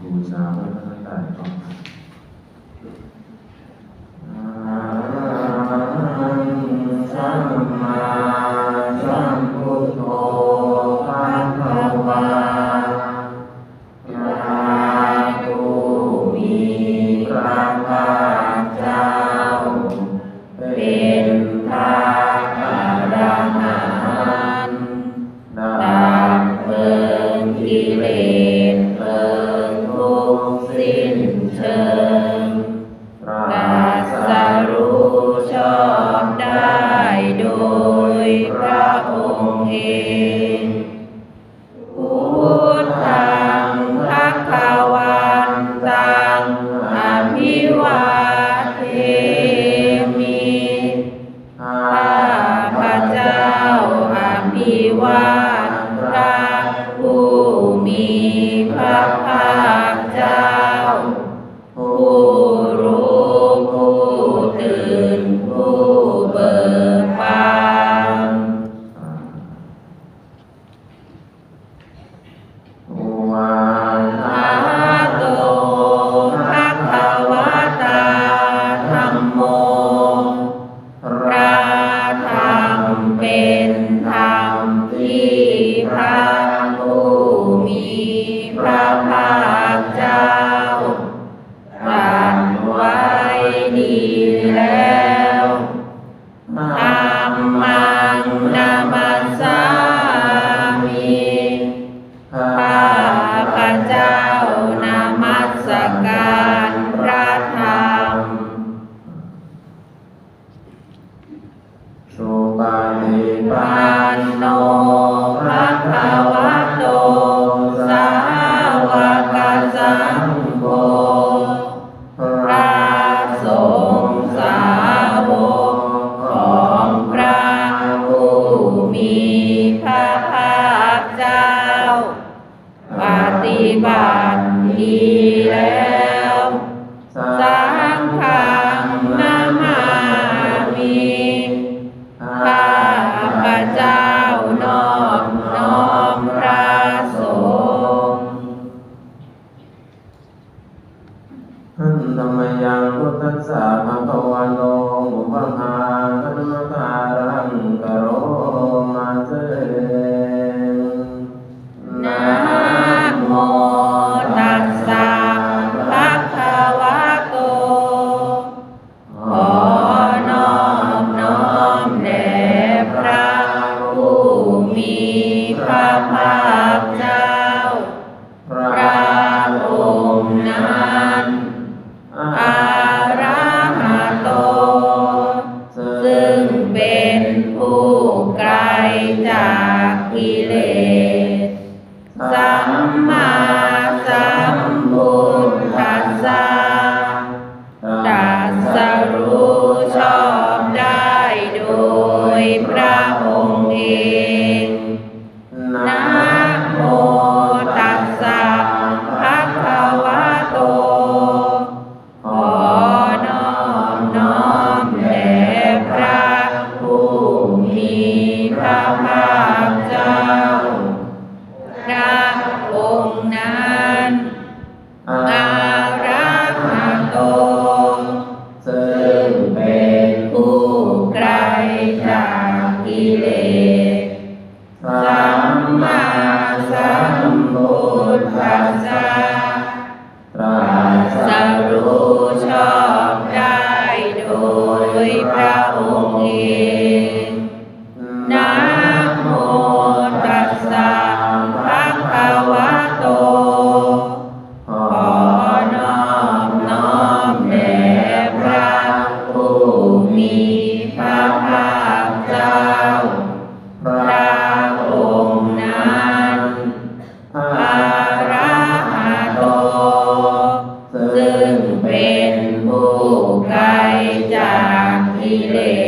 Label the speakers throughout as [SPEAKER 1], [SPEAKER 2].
[SPEAKER 1] บูชาไว้ข้างใต้ก็สัมมา อง
[SPEAKER 2] ค์เอ
[SPEAKER 1] ง ซึ่งเป็นผู้ไกลจากกิเลส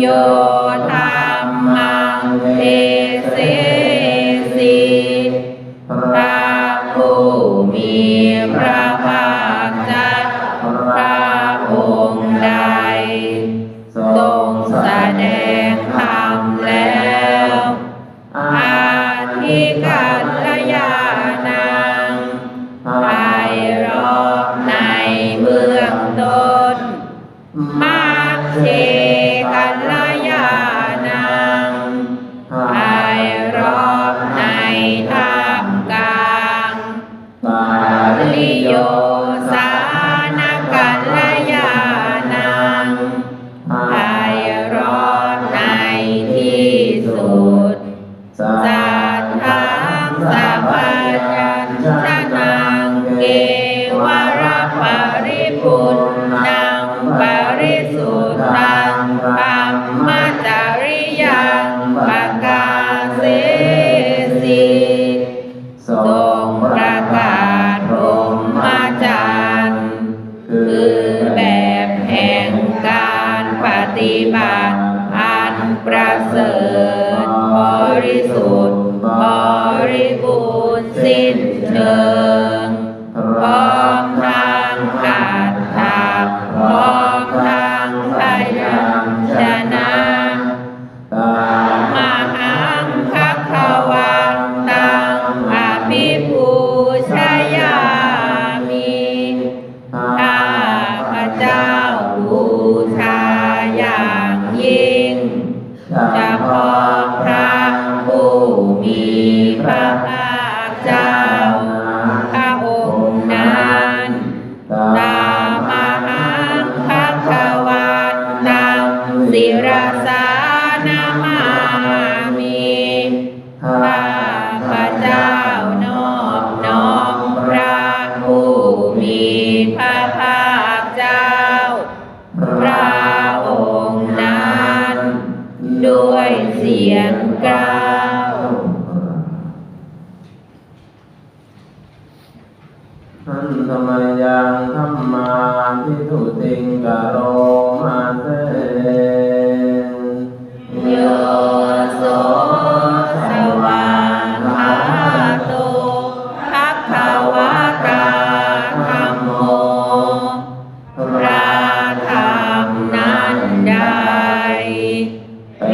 [SPEAKER 1] โ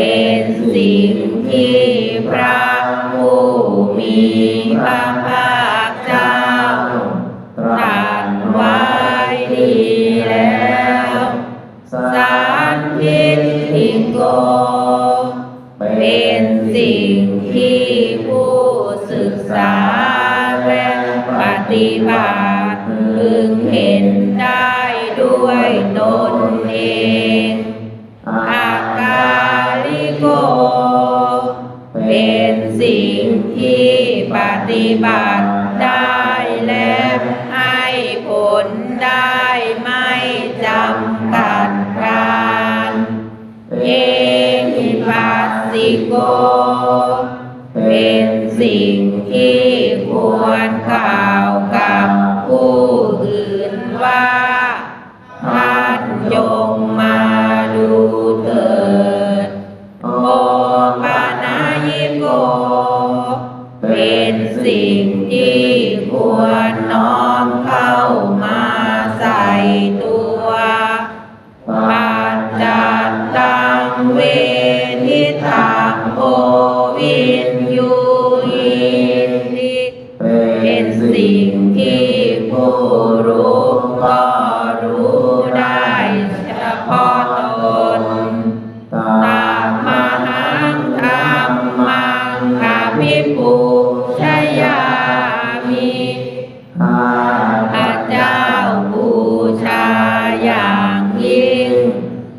[SPEAKER 1] เป็นสิ่งที่พระผู้มีพระภาคเจ้าตรัสไว้ดีแล้วสารทิฏฐิ
[SPEAKER 2] โก
[SPEAKER 1] เป็นสิ่งที่ผู้ศึกษาและปฏิบัติ ปฏิบัติได้แล้วให้ผลได้ไม่จำกัดการเยหิปัสสิโก เป็นสิ่งที่ควรกาว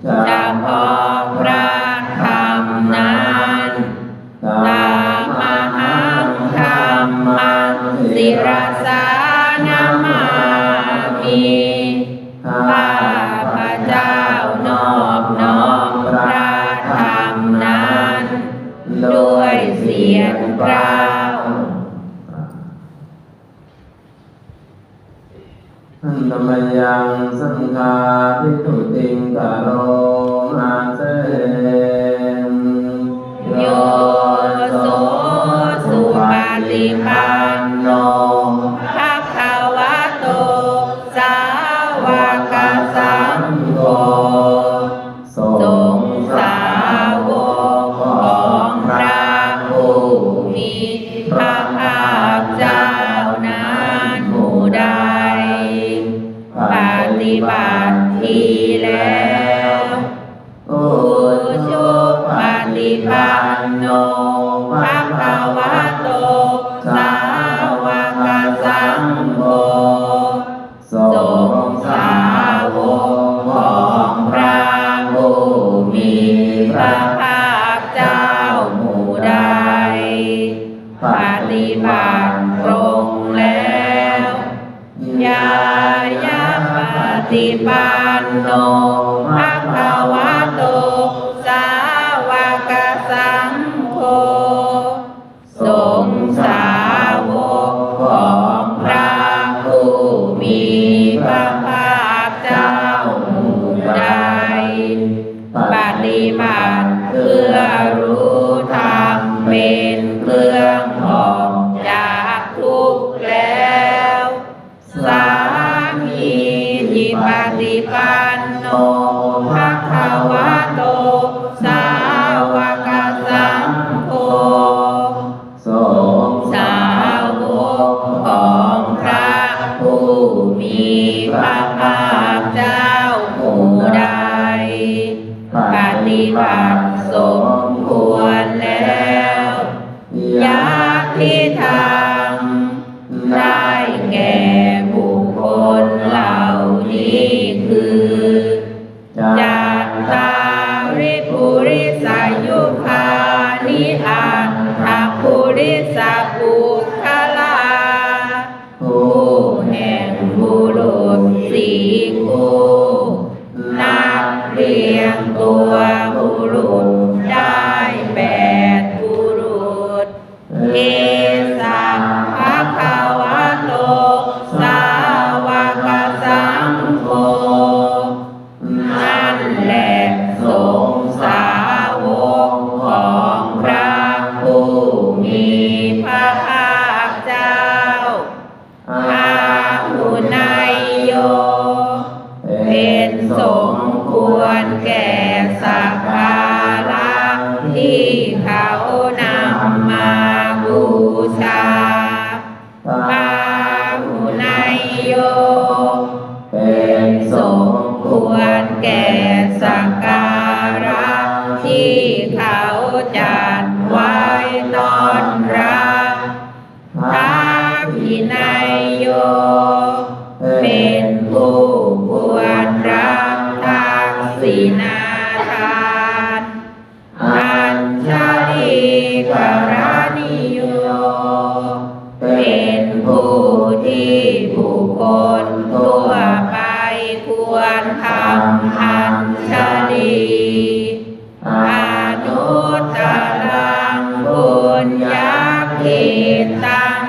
[SPEAKER 1] Tchau. ฏิปันโน ปฏิบัติสมควรแล้ว นายโย เป็นสมควรแก่ ควรทำอัญชลีอนุตรังบุญยักขิ
[SPEAKER 2] ตัง